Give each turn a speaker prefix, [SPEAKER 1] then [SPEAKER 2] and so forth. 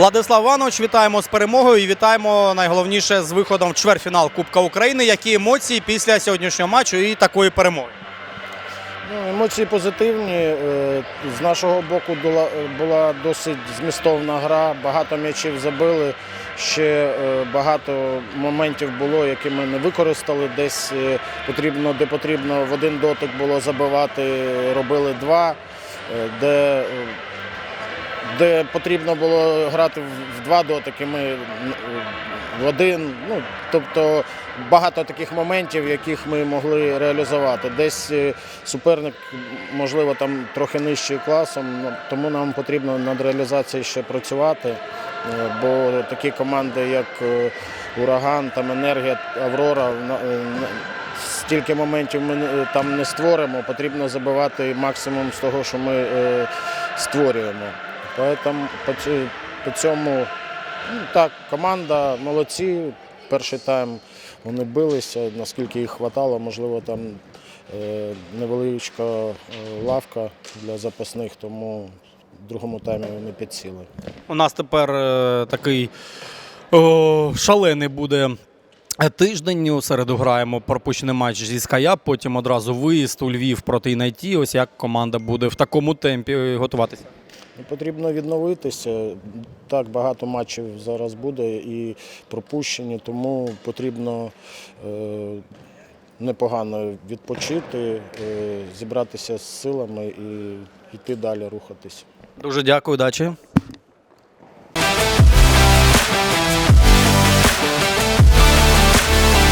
[SPEAKER 1] Владислав Іванович, вітаємо з перемогою і вітаємо найголовніше з виходом в чвертьфінал Кубка України. Які емоції після сьогоднішнього матчу і такої перемоги?
[SPEAKER 2] Ну, емоції позитивні. Е, З нашого боку була, була досить змістовна гра, багато м'ячів забили. Ще е, багато моментів було, які ми не використали. Десь е, потрібно, де потрібно в один дотик було забивати, робили два. Е, Де, е, де потрібно було грати в- два дотики, ми в один. Ну, тобто багато таких моментів, яких ми могли реалізувати. Десь е, суперник, можливо, там трохи нижчий класом, ну, тому нам потрібно над реалізацією ще працювати. Е, Бо такі команди, як е, Ураган, там Енергія, Аврора, стільки моментів ми там не створимо, потрібно забивати максимум з того, що ми створюємо. Поэтому по, по цьому ну, так, команда молодці. Перший тайм вони билися, наскільки їх хватало, можливо, там е, невеличка е, лавка для запасних, тому в другому таймі вони підсіли.
[SPEAKER 1] У нас тепер е, такий о, шалений буде. Тиждень у середу граємо пропущений матч зі Скаяп, потім одразу виїзд у Львів проти Інайті. Ось як команда буде в такому темпі готуватися.
[SPEAKER 2] Ну, Потрібно відновитися. Так багато матчів зараз буде і пропущені, тому потрібно е, непогано відпочити, е, зібратися з силами і йти далі рухатись.
[SPEAKER 1] Дуже дякую, удачі.